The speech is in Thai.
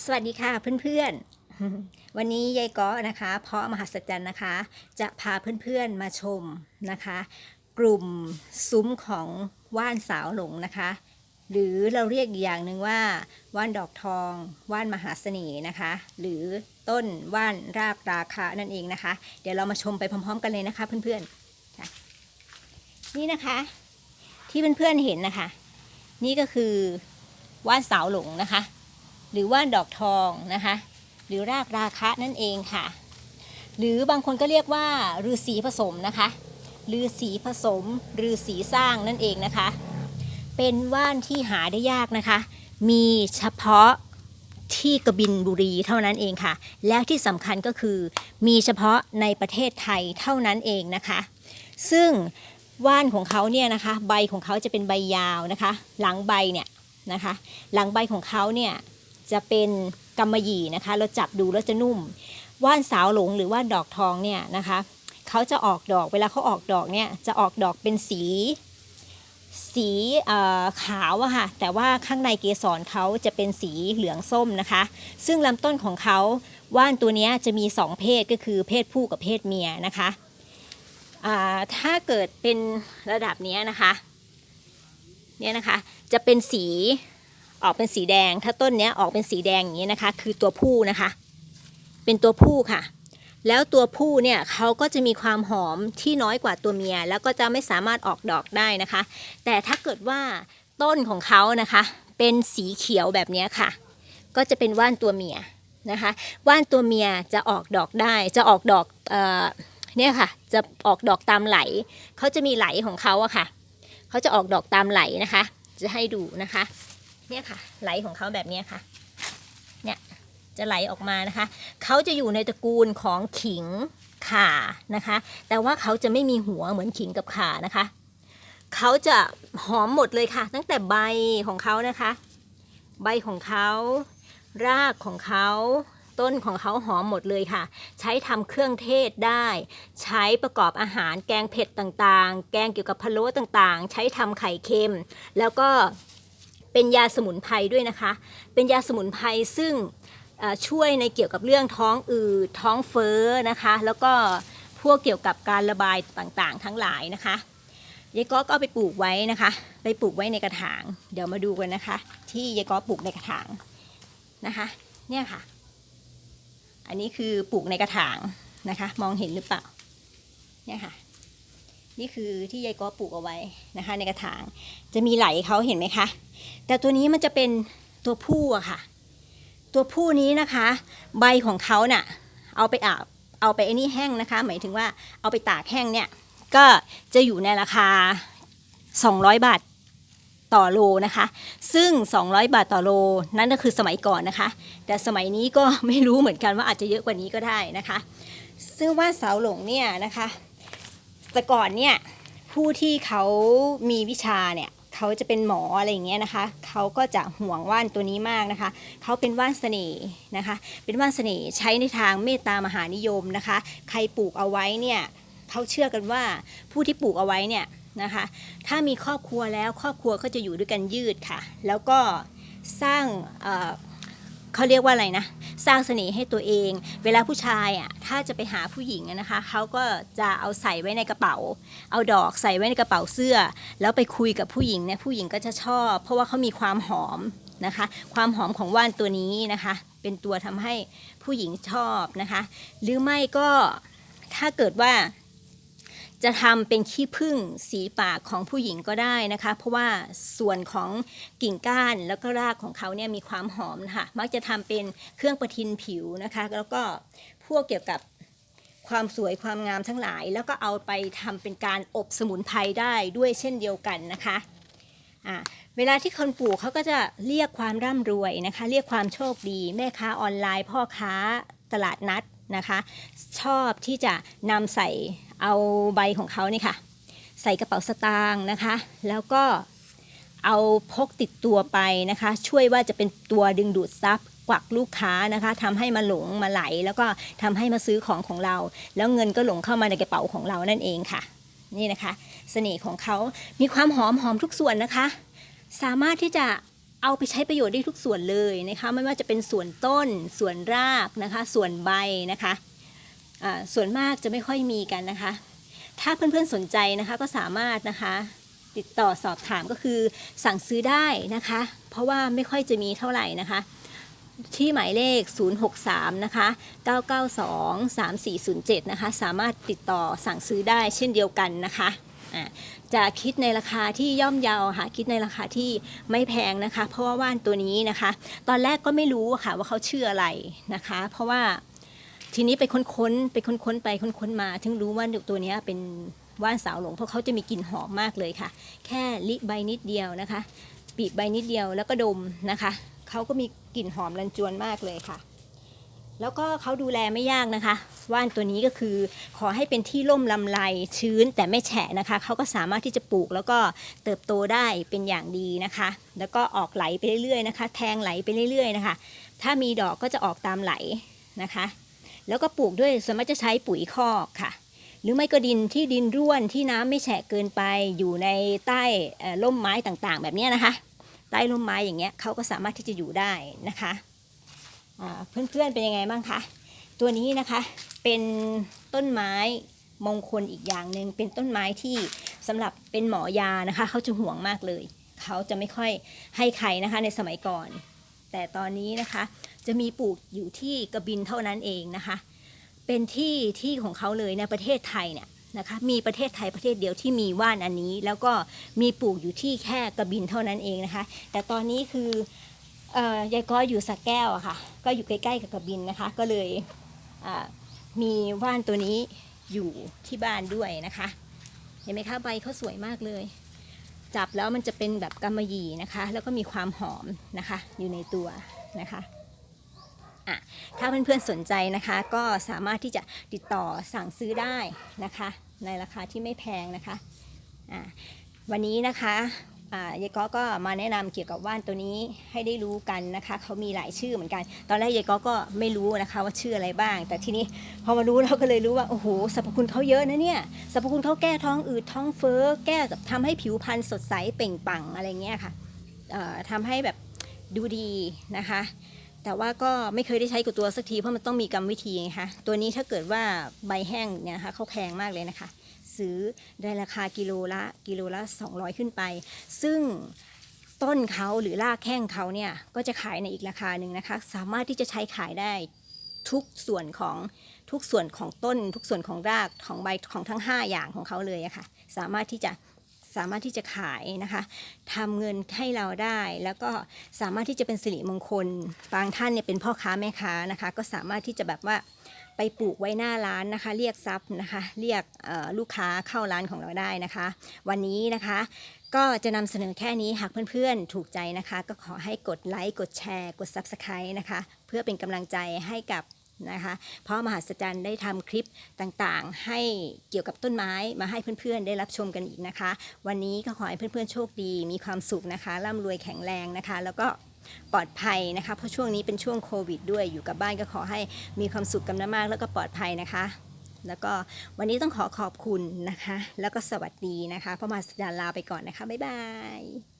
สวัสดีค่ะเพื่อนๆ วันนี้ยายก้อนะคะ เพาะมหัศจรรย์นะคะ จะพาเพื่อนๆมาชมนะคะ กลุ่มซุ้มของว่านสาวหลงนะคะ หรือเราเรียกอย่างหนึ่งว่า ว่านดอกทอง ว่านมหาเสน่ห์นะคะ หรือต้นว่านรากราคานั่นเองนะคะ เดี๋ยวเรามาชมไปพร้อม ๆ กันเลยนะคะ เพื่อนๆนี่นะคะ ที่เพื่อนๆเห็นนะคะ นี่ก็คือว่านสาวหลงนะคะ หรือว่าดอกทองนะคะ หรือรากราคะนั่นเองค่ะ หรือบางคนก็เรียกว่าฤาษีผสมนะคะฤาษีผสมฤาษีสร้างนั่นเองนะคะ เป็นว่านที่หาได้ยากนะคะ มีเฉพาะที่กบินบุรีเท่านั้นเองค่ะ แล้วที่สำคัญก็คือ มีเฉพาะในประเทศไทยเท่านั้นเองนะคะ ซึ่งว่านของเขาเนี่ยนะคะ ใบของเขาจะเป็นใบยาวนะคะ หลังใบเนี่ยนะคะ หลังใบของเขาเนี่ย จะเป็นกำมะหยี่นะคะ เราจับดูแล้วจะนุ่ม ว่านสาวหลงหรือว่าดอกทองเนี่ยนะคะเขาจะออกดอกเวลาเขาออกดอกเนี่ยจะออกดอกเป็นสี สีขาวอะค่ะแต่ว่าข้างในเกสรเขาจะเป็นสีเหลืองส้มนะคะ ซึ่งลำต้นของเขาว่านตัวนี้จะมีสองเพศก็คือเพศผู้กับเพศเมียนะคะถ้าเกิดเป็นระดับนี้นะคะเนี่ยนะคะจะเป็นสี ออกเป็นสีแดง ถ้าต้นเนี้ยออกเป็นสีแดงอย่างนี้นะคะ คือตัวผู้นะคะ เป็นตัวผู้ค่ะ แล้วตัวผู้เนี่ยเขาก็จะมีความหอมที่น้อยกว่าตัวเมีย แล้วก็จะไม่สามารถออกดอกได้นะคะ แต่ถ้าเกิดว่าต้นของเขานะคะ เป็นสีเขียวแบบนี้ค่ะ ก็จะเป็นว่านตัวเมียนะคะ ว่านตัวเมียจะออกดอกได้ จะออกดอกเอ่อเนี่ยค่ะ จะออกดอกตามไหล เขาจะมีไหลของเขาอะค่ะ เขาจะออกดอกตามไหลนะคะ จะให้ดูนะคะ เนี่ยค่ะ ไหลของเขาแบบนี้ค่ะ เนี่ยจะไหลออกมานะคะ เขาจะอยู่ในตระกูลของขิงข่านะคะ แต่ว่าเขาจะไม่มีหัวเหมือนขิงกับข่านะคะ เขาจะหอมหมดเลยค่ะ ตั้งแต่ใบของเขานะคะ ใบของเขารากของเขาต้นของเขาหอมหมดเลยค่ะ ใช้ทำเครื่องเทศได้ ใช้ประกอบอาหารแกงเผ็ดต่างๆ แกงเกี่ยวกับพะโล้ต่างๆ ใช้ทำไข่เค็ม แล้วก็ เป็นยาสมุนไพรด้วยนะคะ เป็นยาสมุนไพรซึ่งช่วยในเกี่ยวกับเรื่องท้องอืดท้องเฟ้อนะคะ แล้วก็พวกเกี่ยวกับการระบายต่างๆ ทั้งหลายนะคะยายก้อก็เอาไปปลูกไว้นะคะ ไปปลูกไว้ในกระถาง เดี๋ยวมาดูกันนะคะ ที่ยายก้อปลูกในกระถางนะคะ เนี่ยค่ะ อันนี้คือปลูกในกระถางนะคะ มองเห็นหรือเปล่า เนี่ยค่ะ นี่คือที่ยายกอปลูกเอาไว้นะคะ ในกระถางจะมีไหลเขาเห็นไหมคะแต่ตัวนี้มันจะเป็นตัวผู้อะค่ะ ตัวผู้นี้นะคะ ใบของเขาเน่ะเอาไปอาบเอาไปไอ้นี่แห้งนะคะ หมายถึงว่าเอาไปตากแห้งเนี่ยก็จะอยู่ในราคา 200 บาทต่อโลนะคะ ซึ่ง 200 บาทต่อโล นั่นก็คือสมัยก่อนนะคะ แต่สมัยนี้ก็ไม่รู้เหมือนกันว่าอาจจะเยอะกว่านี้ก็ได้นะคะ ซึ่งว่าเสาหลงเนี่ยนะคะ แต่ก่อนเนี่ยผู้ที่เขามีวิชาเนี่ยเขาจะเป็นหมออะไรอย่างเงี้ยนะคะ เขาก็จะห่วงว่านตัวนี้มากนะคะ เขาเป็นว่านเสน่ห์นะคะ เป็นว่านเสน่ห์ใช้ในทางเมตตามหานิยมนะคะ ใครปลูกเอาไว้เนี่ยเขาเชื่อกันว่าผู้ที่ปลูกเอาไว้เนี่ยนะคะ ถ้ามีครอบครัวแล้วครอบครัวก็จะอยู่ด้วยกันยืดค่ะ แล้วก็สร้าง เขาเรียกว่าอะไรนะ สร้างเสน่ห์ให้ตัวเอง เวลาผู้ชายอะถ้าจะไปหาผู้หญิงนะคะเขาก็จะเอาใส่ไว้ในกระเป๋า เอาดอกใส่ไว้ในกระเป๋าเสื้อ แล้วไปคุยกับผู้หญิงเนี่ยผู้หญิงก็จะชอบ เพราะว่าเขามีความหอมนะคะ ความหอมของว่านตัวนี้นะคะ เป็นตัวทำให้ผู้หญิงชอบนะคะ หรือไม่ก็ถ้าเกิดว่า จะทำเป็นขี้ผึ้งสีปากของผู้หญิงก็ได้นะคะ เพราะว่าส่วนของกิ่งก้านแล้วก็รากของเขาเนี่ยมีความหอมนะคะมักจะทำเป็นเครื่องประทินผิวนะคะ แล้วก็พวกเกี่ยวกับความสวยความงามทั้งหลาย แล้วก็เอาไปทำเป็นการอบสมุนไพรได้ด้วยเช่นเดียวกันนะคะอ่าเวลาที่คนปลูกเขาก็จะเรียกความร่ำรวยนะคะ เรียกความโชคดี แม่ค้าออนไลน์ พ่อค้าตลาดนัดนะคะ ชอบที่จะนำใส่ เอาใบของเขานี่ค่ะ ใส่กระเป๋าสตางค์นะคะ แล้วก็เอาพกติดตัวไปนะคะ ช่วยว่าจะเป็นตัวดึงดูดซับกวักลูกค้านะคะทำให้มาหลงมาไหล แล้วก็ทำให้มาซื้อของของเรา แล้วเงินก็หลงเข้ามาในกระเป๋าของเรานั่นเองค่ะ นี่นะคะ เสน่ห์ของเขามีความหอมหอมทุกส่วนนะคะ สามารถที่จะเอาไปใช้ประโยชน์ได้ทุกส่วนเลยนะคะ ไม่ว่าจะเป็นส่วนต้น ส่วนรากนะคะ ส่วนใบนะคะ ส่วนมากจะไม่ค่อยมีกันนะคะ ถ้าเพื่อนๆสนใจนะคะก็สามารถนะคะ ติดต่อสอบถามก็คือสั่งซื้อได้นะคะ เพราะว่าไม่ค่อยจะมีเท่าไหร่นะคะ ที่หมายเลข 063 นะคะ 992 3407 นะคะ สามารถติดต่อสั่งซื้อได้เช่นเดียวกันนะคะจะคิดในราคาที่ย่อมเยาค่ะคิดในราคาที่ไม่แพงนะคะ เพราะว่าว่านตัวนี้นะคะ ตอนแรกก็ไม่รู้ค่ะว่าเขาชื่ออะไรนะคะ เพราะว่า ทีนี้ไปค้นๆไปค้นๆไปค้นๆมา ถึงรู้ว่าตัวนี้เป็นว่านสาวหลงเพราะเขาจะมีกลิ่นหอมมากเลยค่ะ แค่ลิใบนิดเดียวนะคะปีบใบนิดเดียวแล้วก็ดมนะคะเขาก็มีกลิ่นหอมรันจวนมากเลยค่ะ แล้วก็เขาดูแลไม่ยากนะคะ ว่านตัวนี้ก็คือขอให้เป็นที่ร่มลำไรชื้นแต่ไม่แฉะนะคะเขาก็สามารถที่จะปลูกแล้วก็เติบโตได้เป็นอย่างดีนะคะ แล้วก็ออกไหลไปเรื่อยๆนะคะ แทงไหลไปเรื่อยๆนะคะ ถ้ามีดอกก็จะออกตามไหลนะคะ แล้วก็ปลูกด้วยส่วนมากจะใช้ปุ๋ยคอกค่ะ หรือไม่ก็ดินที่ดินร่วนที่น้ำไม่แฉะเกินไป อยู่ในใต้ร่มไม้ต่างๆ แบบนี้นะคะ ใต้ร่มไม้อย่างเงี้ยเขาก็สามารถที่จะอยู่ได้นะคะเพื่อนๆเป็นยังไงบ้างคะตัวนี้นะคะเป็นต้นไม้มงคลอีกอย่างหนึ่งเป็นต้นไม้ที่สำหรับเป็นหมอยานะคะเขาจะห่วงมากเลย เขาจะไม่ค่อยให้ใครนะคะในสมัยก่อน แต่ตอนนี้นะคะ จะมีปลูกอยู่ที่กระบินเท่านั้นเองนะคะ เป็นที่ที่ของเขาเลยในประเทศไทยเนี่ยนะคะมีประเทศไทยประเทศเดียวที่มีว่านอันนี้ แล้วก็มีปลูกอยู่ที่แค่กระบินเท่านั้นเองนะคะ แต่ตอนนี้คืออยายก้อยอยู่สักแก้วอะค่ะ ก็อยู่ใกล้ๆกับกระบินนะคะ ก็เลยมีว่านตัวนี้อยู่ที่บ้านด้วยนะคะ เห็นไหมคะใบเขาสวยมากเลย จับแล้วมันจะเป็นแบบกำมะหยี่นะคะ แล้วก็มีความหอมนะคะอยู่ในตัวนะคะ อะถ้าเพื่อนๆสนใจนะคะก็สามารถที่จะติดต่อสั่งซื้อได้นะคะ ในราคาที่ไม่แพงนะคะอะวันนี้นะคะยายก้อก็มาแนะนำเกี่ยวกับว่านตัวนี้ให้ได้รู้กันนะคะเขามีหลายชื่อเหมือนกัน ตอนแรกยายก้อก็ไม่รู้นะคะว่าชื่ออะไรบ้าง แต่ทีนี้พอมารู้เราก็เลยรู้ว่าโอ้โหสรรพคุณเขาเยอะนะเนี่ยสรรพคุณเขาแก้ท้องอืดท้องเฟ้อแก้ทำให้ผิวพรรณสดใสเปล่งปลั่งอะไรเงี้ยค่ะเอ่อทำให้แบบดูดีนะคะ แต่ว่าก็ไม่เคยได้ใช้กับตัวสักทีเพราะมันต้องมีกรรมวิธีไงคะตัวนี้ถ้าเกิดว่าใบแห้งเนี่ยนะคะเขาแพงมากเลยนะคะ ซื้อได้ราคากิโลละกิโลละ 200 ขึ้นไป ซึ่งต้นเขาหรือรากแข้งเขาเนี่ยก็จะขายในอีกราคาหนึ่งนะคะ สามารถที่จะใช้ขายได้ทุกส่วนของทุกส่วนของต้น ทุกส่วนของรากของใบของทั้ง 5 อย่างของเขาเลยอะค่ะ สามารถที่จะ สามารถที่จะขายนะคะทำเงินให้เราได้ แล้วก็สามารถที่จะเป็นสิริมงคล บางท่านเนี่ยเป็นพ่อค้าแม่ค้านะคะ ก็สามารถที่จะแบบว่าไปปลูกไว้หน้าร้านนะคะ เรียกทรัพย์นะคะ เรียกลูกค้าเข้าร้านของเราได้นะคะ วันนี้นะคะก็จะนำเสนอแค่นี้หากเพื่อนๆ ถูกใจนะคะ ก็ขอให้กดไลค์ กดแชร์ กด Subscribe นะคะ เพื่อเป็นกำลังใจให้กับ นะคะเพราะมหัศจรรย์ได้ทำคลิปต่างๆ ให้เกี่ยวกับต้นไม้มาให้เพื่อนๆ ได้รับชมกันอีกนะคะ วันนี้ก็ขอให้เพื่อนๆ โชคดี มีความสุขนะคะร่ำรวยแข็งแรงนะคะ แล้วก็ปลอดภัยนะคะ เพราะช่วงนี้เป็นช่วงโควิดด้วยอยู่กับบ้านก็ขอให้มีความสุขกันมากๆแล้วก็ปลอดภัยนะคะ แล้วก็วันนี้ต้องขอขอบคุณนะคะ แล้วก็สวัสดีนะคะพ่อมหัศจรรย์ลาไปก่อนนะคะบ๊ายบาย